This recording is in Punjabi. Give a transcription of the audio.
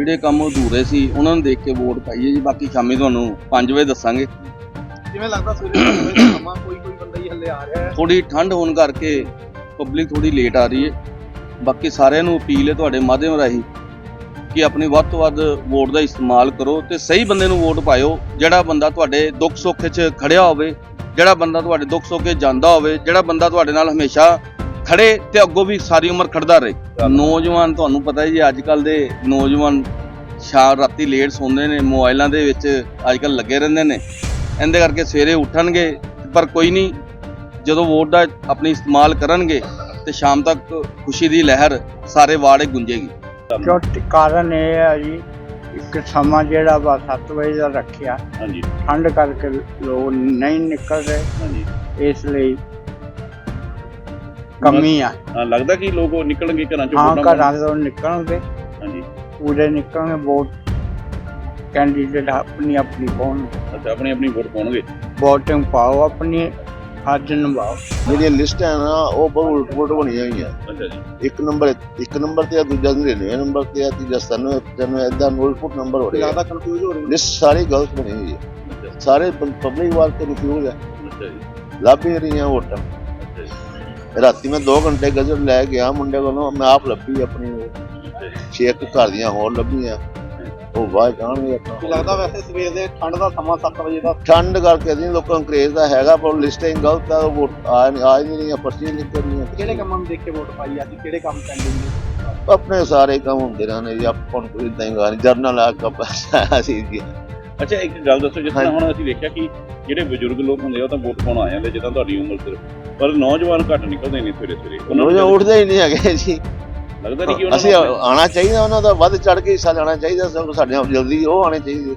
ਜਿਹੜੇ ਕੰਮ ਅਧੂਰੇ ਸੀ ਉਹਨਾਂ ਨੂੰ ਦੇਖ ਕੇ ਵੋਟ ਪਾਈਏ ਜੀ। ਬਾਕੀ ਸ਼ਾਮੀ ਤੁਹਾਨੂੰ 5 ਵਜੇ ਦੱਸਾਂਗੇ। ਕਿਵੇਂ ਲੱਗਦਾ ਦਾ ਸਮਾਂ ਕੋਈ ਕੋਈ ਬੰਦਾ ਹੀ ਹੱਲੇ ਆ ਰਿਹਾ ਹੈ। ਥੋੜੀ ਠੰਡ ਹੋਣ ਕਰਕੇ ਪਬਲਿਕ ਥੋੜੀ ਲੇਟ ਆ ਰਹੀ ਹੈ। ਬਾਕੀ ਸਾਰਿਆਂ ਨੂੰ ਅਪੀਲ ਹੈ ਤੁਹਾਡੇ ਮਾਧਿਅਮ ਰਾਹੀਂ ਕਿ ਆਪਣੀ ਵੱਧ ਤੋਂ ਵੱਧ ਵੋਟ ਦਾ ਇਸਤੇਮਾਲ ਕਰੋ ਤੇ ਸਹੀ ਬੰਦੇ ਨੂੰ ਵੋਟ ਪਾਇਓ। ਜਿਹੜਾ ਬੰਦਾ ਤੁਹਾਡੇ ਦੁੱਖ ਸੁੱਖ 'ਚ ਖੜਿਆ ਹੋਵੇ ਜਿਹੜਾ ਬੰਦਾ ਤੁਹਾਡੇ ਦੁੱਖ ਸੁੱਖ 'ਚ ਜਾਂਦਾ ਹੋਵੇ ਜਿਹੜਾ ਬੰਦਾ ਤੁਹਾਡੇ ਨਾਲ ਹਮੇਸ਼ਾ ਖੜੇ ਤੇ ਅੱਗੋਂ ਵੀ ਸਾਰੀ ਉਮਰ ਖੜਦਾ ਰਹੇ। ਨੌਜਵਾਨ ਤੁਹਾਨੂੰ ਪਤਾ ਹੀ ਜੀ ਅੱਜ ਕੱਲ ਦੇ ਨੌਜਵਾਨ ਸ਼ਾਮ ਰਾਤੀ ਲੇਟ ਸੌਂਦੇ ਨੇ ਮੋਬਾਈਲਾਂ ਦੇ ਵਿੱਚ ਅੱਜ ਕੱਲ ਲੱਗੇ ਰਹਿੰਦੇ ਨੇ। ਇਹਦੇ ਕਰਕੇ ਸਵੇਰੇ ਉੱਠਣਗੇ ਪਰ ਕੋਈ ਨਹੀਂ ਜਦੋਂ ਵੋਟ ਦਾ ਆਪਣੀ ਇਸਤੇਮਾਲ ਕਰਨਗੇ ਤੇ ਸ਼ਾਮ ਤੱਕ ਖੁਸ਼ੀ ਦੀ ਲਹਿਰ ਸਾਰੇ ਵਾੜੇ ਗੁੰਜੇਗੀ। ਕਿਉਂ ਕਾਰਨ ਇਹ ਹੈ ਜੀ ਇੱਕ ਸਮਾਂ ਜਿਹੜਾ ਵਾ 7 ਵਜੇ ਦਾ ਰੱਖਿਆ। ਹਾਂਜੀ। ਠੰਡ ਕਰਕੇ ਲੋਕ ਨਹੀਂ ਨਿਕਲ ਰਹੇ। ਹਾਂਜੀ। ਇਸ ਲਈ ਕਮੀ ਆ। ਹਾਂ ਲੱਗਦਾ ਕਿ ਲੋਕ ਨਿਕਲਣਗੇ ਘਰਾਂ ਚੋਂ ਹਾਂ ਘਰਾਂ ਤੋਂ ਨਿਕਲਣਗੇ। ਹਾਂਜੀ। ਪੂਰੇ ਨਿਕਲਣਗੇ ਵੋਟ ਕੈਂਡੀਡੇਟ ਆਪਣੀ ਆਪਣੀ ਪਾਉਣ ਅੱਛਾ ਆਪਣੀ ਆਪਣੀ ਵੋਟ ਪਾਉਣਗੇ? ਵੋਟਿੰਗ ਪਾਓ ਆਪਣੀ ਫਰਜ਼ ਨਿਭਾਓ ਜਿਹੜੀਆਂ ਲਿਸਟ ਹੈ ਨਾ ਉਹ ਬਹੁਤ ਉਲਟ ਪੁਲਟ ਬਣੀਆਂ ਹੋਈਆਂ ਅੱਛਾ ਜੀ। ਇੱਕ ਨੰਬਰ ਇੱਕ ਨੰਬਰ ਤੇ ਆ ਦੂਜਾ 99 ਨੰਬਰ ਤੇ ਆ ਤੀਜਾ 97 95 ਇਦਾਂ ਉਲਟ ਨੰਬਰ ਹੋ ਰਹੇ ਆ। ਜ਼ਿਆਦਾ ਕਨਫਿਊਜ਼ ਹੋ ਰਹੇ ਨੇ ਲਿਸਟ ਸਾਰੀ ਗਲਤ ਬਣੀ ਹੋਈ ਹੈ ਸਾਰੇ ਪਬਲਿਕ ਵਾਰ ਤੇ ਰਿਫਿਊਜ਼ ਹੈ ਅੱਛਾ ਜੀ। ਲੱਭ ਹੀ ਰਹੀਆਂ ਵੋਟਾਂ। ਅੱਛਾ ਜੀ। ਰਾਤੀ ਮੈਂ 2 ਘੰਟੇ ਗਜ਼ਰ ਲੈ ਗਿਆ ਮੁੰਡੇ ਕੋਲੋਂ ਮੈਂ ਆਪ ਲੱਭੀ ਆਪਣੀ ਅੱਛਾ ਜੀ ਛੇ ਇੱਕ ਘਰ ਦੀਆਂ ਹੋਰ ਲੱਭੀਆਂ। ਉਹ ਵਾਹ ਜਾਣਗੇ ਕੀ ਆਪਾਂ ਲੱਗਦਾ ਵੈਸੇ ਸਵੇਰ ਦੇ ਠੰਡ ਦਾ ਸਮਾਂ 7 ਵਜੇ ਦਾ? ਠੰਡ ਕਰਕੇ ਨਹੀਂ ਲੋਕਾਂ ਨੂੰ ਕਰੇਜ਼ ਦਾ ਹੈਗਾ ਪਰ ਲਿਸਟਿੰਗ ਗਲਤ ਆ ਉਹ ਵੋਟ ਆ ਨਹੀਂ ਆ ਹੀ ਨਹੀਂ ਰਹੀਆਂ ਪਰਚੀਆਂ ਨਿਕਲ ਰਹੀਆਂ। ਕਿਹੜੇ ਕੰਮਾਂ ਨੂੰ ਦੇਖ ਕੇ ਵੋਟ ਪਾਈ ਅੱਜ ਕਿਹੜੇ ਕੰਮ ਨੇ? ਆਪਣੇ ਸਾਰੇ ਕੰਮ ਹੁੰਦੇ ਰਹਿਣੇ ਜੀ ਆਪਾਂ ਨੂੰ ਕੋਈ ਇਦਾਂ ਹੀ ਗਾ ਨਹੀਂ ਜਰਨਲ ਆ ਕੱਪ ਅਸੀਂ ਜੀ। ਅੱਛਾ ਇੱਕ ਗੱਲ ਦੱਸੋ ਜਿਸ ਤਰ੍ਹਾਂ। ਹੁਣ ਅਸੀਂ ਦੇਖਿਆ ਕਿ ਜਿਹੜੇ ਬਜ਼ੁਰਗ ਲੋਕ ਹੁੰਦੇ ਆ ਉਹ ਤਾਂ ਵੋਟ ਪਾਉਣ ਆ ਜਾਂਦੇ ਜਿੱਦਾਂ ਤੁਹਾਡੀ ਉਮਰ ਤੇ ਪਰ ਨੌਜਵਾਨ ਘੱਟ ਨਿਕਲਦੇ ਨੇ ਸਵੇਰੇ ਸਵੇਰੇ। ਉਹਨਾਂ ਨੂੰ ਉੱਠਦੇ ਹੀ ਨਹੀਂ ਹੈਗੇ ਜੀ। ਲੱਗਦਾ ਨਹੀਂ ਕਿ ਉਹਨਾਂ ਅਸੀਂ ਆਣਾ ਚਾਹੀਦਾ ਉਹਨਾਂ ਦਾ ਵੱਧ ਚੜ ਕੇ ਹਿੱਸਾ ਲੈਣਾ ਚਾਹੀਦਾ ਸਗੋਂ ਸਾਡੇ ਨਾਲ ਜਲਦੀ ਉਹ ਆਣੇ ਚਾਹੀਦੇ।